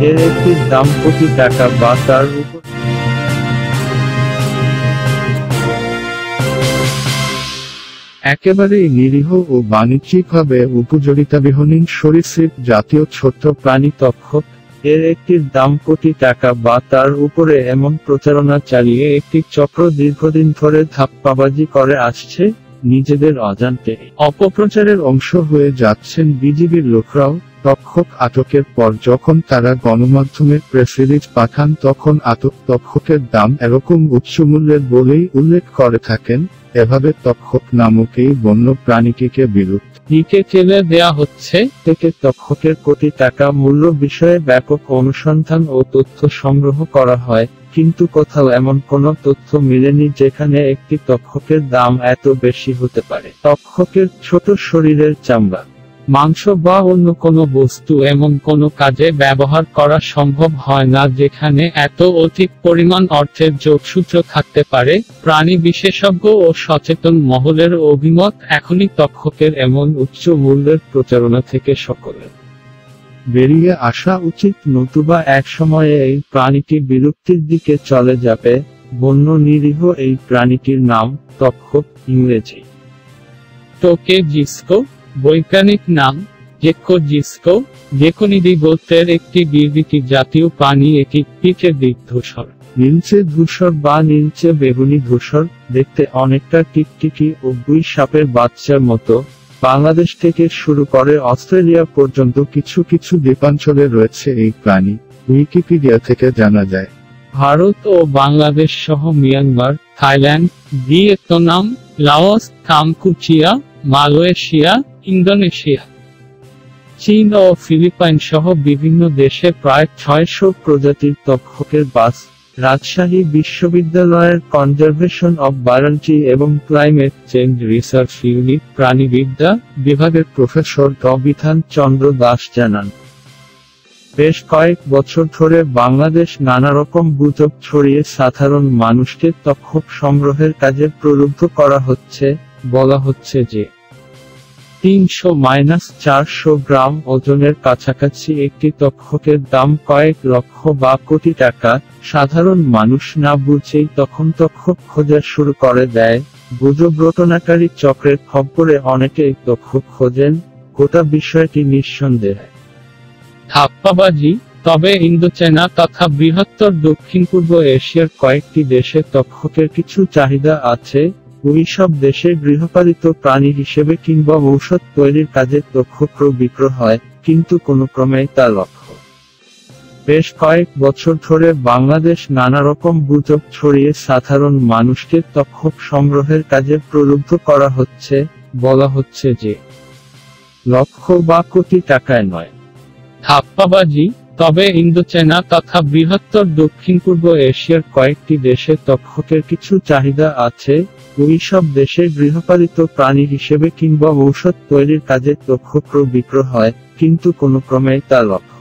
এর একটির দাম কোটি টাকা বা তার উপর একেবারেই নিরীহ ও বাণিজ্যিকভাবে উপযোগিতাবিহীন সরীসৃপ জাতীয় ছোট্ট প্রাণী তক্ষক এর একটির দাম কোটি টাকা বা তার উপরে এমন প্রচারণা চালিয়ে একটি চক্র দীর্ঘদিন ধরে ধাপ্পাবাজি করে আসছে, নিজেদের অজান্তে। অপপ্রচারের অংশ হয়ে যাচ্ছেন বিজিবির লোকরাও তক্ষক আটকের পর যখন তারা গণমাধ্যমে প্রেস রিলিজ পাঠান তখন আটক তক্ষকের দাম এরকম উচ্চমূল্যের বলেই উল্লেখ করে থাকেন এভাবে তক্ষক নামক এই বন্য প্রাণীটিকে বিলুপ্ত নিকে টেলে দেয়া হচ্ছে। থেকে তক্ষকের কোটি টাকা মূল্য বিষয়ে ব্যাপক অনুসন্ধান ও তথ্য সংগ্রহ করা হয় কিন্তু কোথাও এমন কোনো তথ্য মিলেনি যেখানে একটি তক্ষকের দাম এত বেশি হতে পারে। তক্ষকের ছোট শরীরের চামড়া মাংস বা অন্য কোনো বস্তু এমন কোনো কাজে ব্যবহার করা সম্ভব হয় না যেখানে এত অধিক পরিমাণ অর্থের যোগসূত্র থাকতে পারে। প্রাণী বিশেষজ্ঞ ও সচেতন মহলের অভিমত এখনই তক্ষকের এমন উচ্চ মূল্যের প্রচারণা থেকে সকলের বেরিয়ে আসা উচিত নতুবা এক সময়ে এই প্রাণীটি বিলুপ্তির দিকে চলে যাবে, বন্য নিরীহ এই প্রাণীটির নাম তক্ষক ইংরেজি। টোকে জিস্কো বৈজ্ঞানিক নাম গেক্কো জিস্কো গেকোনিডি গোত্রের একটি বিরবিটি জাতীয় প্রাণী এটি পিঠের দিক ধূসর। নীলচে ধূসর বা নীলচে বেগুনি ধূসর, দেখতে অনেকটা টিকটিকি ও গুই সাপের বাচ্চার মতো। বাংলাদেশ থেকে শুরু করে অস্ট্রেলিয়া পর্যন্ত কিছু কিছু দ্বীপাঞ্চলে রয়েছে এই প্রাণী, উইকিপিডিয়া থেকে জানা যায়। ভারত ও বাংলাদেশ সহ Myanmar, Thailand, Vietnam, Laos Kampuchea Malaysia Indonesia, চীন ও ফিলিপাইন সহ বিভিন্ন দেশে প্রায় ছয়শো প্রজাতির তক্ষকের বাস, রাজশাহী বিশ্ববিদ্যালয়ের কনজারভেশন অব বায়োলজি এবং ক্লাইমেট চেঞ্জ রিসার্চ ইউনিট প্রাণীবিদ্যা বিভাগের প্রফেসর অবিধান চন্দ্র দাস জানান। বেশ কয়েক বছর ধরে বাংলাদেশ নানারকম গুজব ছড়িয়ে সাধারণ মানুষকে তক্ষক সংগ্রহের কাজে প্রলুব্ধ করা হচ্ছে, বলা হচ্ছে যে তিনশো মাইনাস চারশো গ্রাম ওজনের কাছাকাছি একটি তক্ষকের দাম কয়েক লক্ষ বা কোটি টাকা। সাধারণ মানুষ না বুঝেই তখন তক্ষক খোঁজা শুরু করে দেয়। গুজব রটনাকারী চক্রের খপ্পরে অনেকেই তক্ষক খোঁজেন, গোটা বিষয়টি নিঃসন্দেহ। ধাপ্পাবাজি, তবে ইন্দোচায়না তথা বৃহত্তর দক্ষিণ পূর্ব এশিয়ার কয়েকটি দেশে তক্ষকের কিছু চাহিদা আছে ওই সব দেশে গৃহপালিত প্রাণী হিসেবে কিংবা ঔষধ তৈরির কাজে তক্ষক্র বিক্রয় হয়, কিন্তু কোনো ক্রমেই তা লক্ষ্য। বেশ কয়েক বছর ধরে বাংলাদেশ নানা রকম গুজব ছড়িয়ে সাধারণ মানুষকে তক্ষক সংগ্রহের কাজে প্রলুব্ধ করা হচ্ছে, বলা হচ্ছে যে, লক্ষ বা কোটি টাকায় নয়। ধাপ্পাবাজি তবে ইন্দোচায়না তথা বৃহত্তর দক্ষিণ পূর্ব এশিয়ার কয়েকটি দেশে তক্ষকের কিছু চাহিদা আছে, ওই সব দেশে গৃহপালিত প্রাণী হিসেবে কিংবা ঔষধ তৈরির কাজে তক্ষক বিক্র হয়, কিন্তু কোনো ক্রমেই তা লক্ষ্য